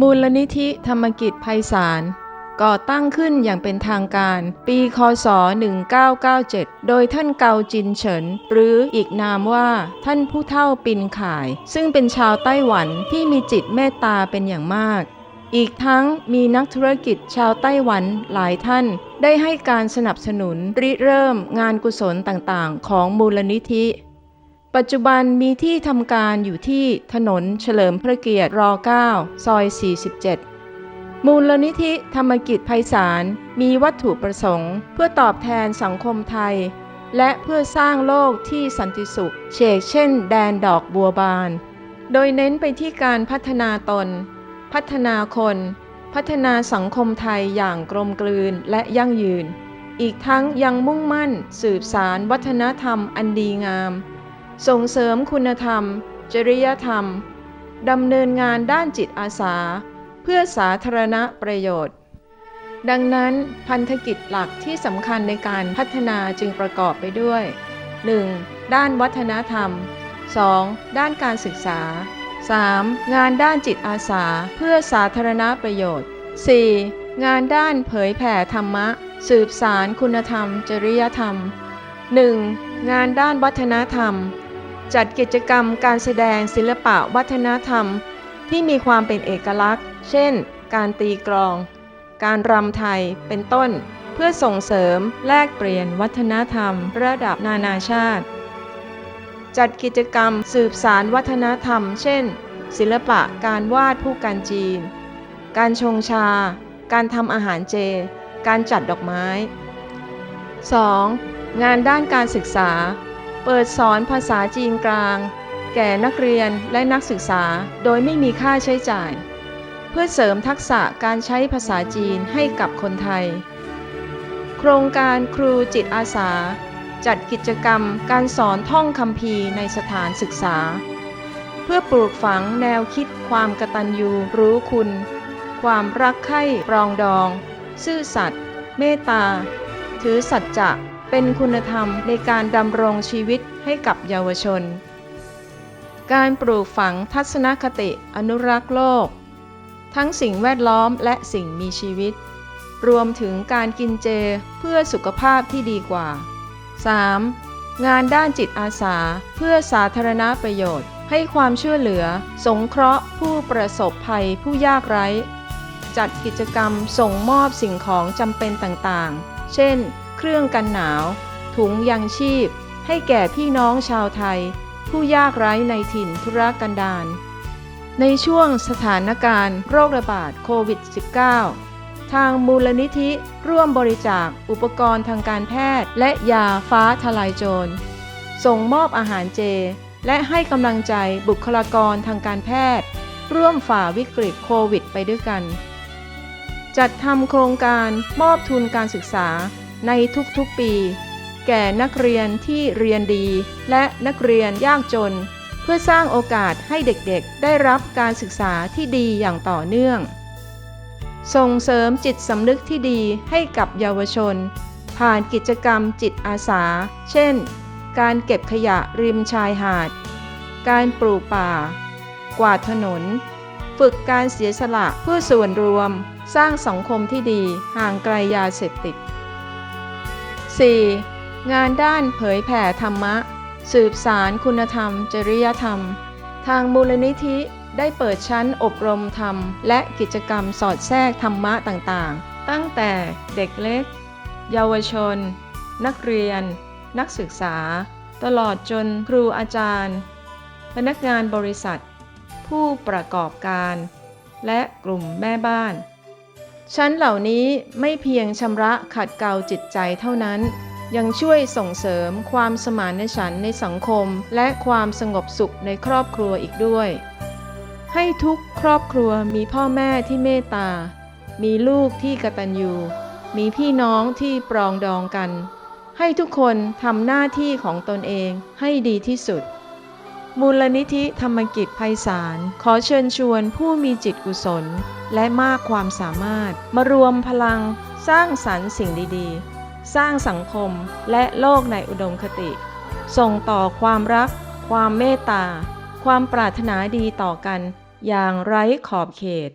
มูลนิธิธรรมกิจไพศาลก่อตั้งขึ้นอย่างเป็นทางการ ปีคศ 1997 โดยท่านเกาจินเฉิน หรืออีกนามว่าท่านผู้เฒ่าปินข่าย ซึ่งเป็นชาวไต้หวันที่มีจิตเมตตาเป็นอย่างมาก อีกทั้งมีนักธุรกิจชาวไต้หวันหลายท่านได้ให้การสนับสนุนริเริ่มงานกุศลต่างๆ ของมูลนิธิ ปัจจุบันมีที่ทำการอยู่ที่ถนนเฉลิมพระเกียรติร9ซอย 47 มูลนิธิธรรมกิจไพศาลมีวัตถุประสงค์ เพื่อตอบแทนสังคมไทย และเพื่อสร้างโลกที่สันติสุขเฉกเช่นแดนดอกบัวบาน โดยเน้นไปที่การพัฒนาตน พัฒนาคน พัฒนาสังคมไทยอย่างกลมกลืนและยั่งยืน อีกทั้งยังมุ่งมั่นสืบสารวัฒนธรรมอันดีงาม ส่งเสริมคุณธรรม จริยธรรม ดำเนินงานด้านจิตอาสา เพื่อสาธารณประโยชน์ ดังนั้นพันธกิจหลักที่สำคัญในการพัฒนาจึงประกอบไปด้วย 1. ด้านวัฒนธรรม 2. ด้านการศึกษา 3. งานด้านจิตอาสาเพื่อสาธารณประโยชน์ 4. งานด้านเผยแผ่ธรรมะ สืบสารคุณธรรม จริยธรรม 1. งานด้านวัฒนธรรม จัดกิจกรรมการแสดงศิลปะวัฒนธรรม ที่มีความเป็นเอกลักษณ์ เช่น การตีกลอง การรำไทย เป็นต้น เพื่อส่งเสริมแลกเปลี่ยนวัฒนธรรม ระดับนานาชาติ จัดกิจกรรมสืบสารวัฒนธรรม เช่น ศิลปะการวาดผู้กันจีน การชงชา การทำอาหารเจ การจัดดอกไม้ 2. งานด้านการศึกษา เปิดสอนภาษาจีนกลาง แก่นักเรียนและนักศึกษาโดยไม่มีค่าใช้จ่าย เพื่อเสริมทักษะการใช้ภาษาจีนให้กับคนไทย โครงการครูจิตอาสา จัดกิจกรรมการสอนท่องคำพีในสถานศึกษา เพื่อปลูกฝังแนวคิดความกตัญญูรู้คุณ ความรักใคร่ปรองดอง ซื่อสัตย์เมตตา ถือสัจจะ เป็นคุณธรรมในการดำรงชีวิตให้กับเยาวชน การปลูกฝังทัศนคติอนุรักษ์โลก ทั้งสิ่งแวดล้อมและสิ่งมีชีวิต รวมถึงการกินเจเพื่อสุขภาพที่ดีกว่า 3. งานด้านจิตอาสาเพื่อสาธารณประโยชน์ ให้ความช่วยเหลือ สงเคราะห์ผู้ประสบภัยผู้ยากไร้ จัดกิจกรรมส่งมอบสิ่งของจำเป็นต่างๆ เช่น เครื่องกันหนาว ถุงยังชีพ ให้แก่พี่น้องชาวไทย ผู้ยากไร้ในถิ่นธุรกันดารในช่วงสถานการณ์โรคระบาดโควิด -19 ทางมูลนิธิร่วมบริจาคอุปกรณ์ทางการแพทย์ และยาฟ้าทลายโจร ส่งมอบอาหารเจ และให้กำลังใจบุคลากรทางการแพทย์ ร่วมฝ่าวิกฤตโควิดไปด้วยกัน จัดทำโครงการมอบทุนการศึกษา ในทุกๆปี แก่นักเรียนที่เรียนดี และนักเรียนยากจน เพื่อสร้างโอกาสให้เด็กๆ ได้รับการศึกษาที่ดีอย่างต่อเนื่อง ส่งเสริมจิตสำนึกที่ดีให้กับเยาวชน ผ่านกิจกรรมจิตอาสา เช่น การเก็บขยะริมชายหาด การปลูกป่า กวาดถนน ฝึกการเสียสละเพื่อส่วนรวม สร้างสังคมที่ดีห่างไกลยาเสพติด 4. งานด้านเผยแผ่ธรรมะ สืบสารคุณธรรม จริยธรรม ทางมูลนิธิได้เปิดชั้นอบรมธรรม และกิจกรรมสอดแทรกธรรมะต่างๆ ตั้งแต่เด็กเล็ก เยาวชน นักเรียน นักศึกษา ตลอดจนครูอาจารย์ พนักงานบริษัท ผู้ประกอบการ และกลุ่มแม่บ้าน ชั้นเหล่านี้ไม่เพียงชำระขัดเกลาจิตใจเท่านั้น ยังช่วยส่งเสริมความสมานฉันท์ในสังคม และความสงบสุขในครอบครัวอีกด้วย ให้ทุกครอบครัวมีพ่อแม่ที่เมตตา มีลูกที่กตัญญูมีพี่น้องที่ปรองดองกัน ให้ทุกคนทำหน้าที่ของตนเองให้ดีที่สุด มูลนิธิธรรมกิจไพศาลขอเชิญชวนผู้มีจิตกุศล และมากความสามารถ มารวมพลัง สร้างสรรค์สิ่งดีๆ สร้างสังคมและโลกในอุดมคติ ส่งต่อความรัก ความเมตตา ความปรารถนาดีต่อกัน อย่างไร้ขอบเขต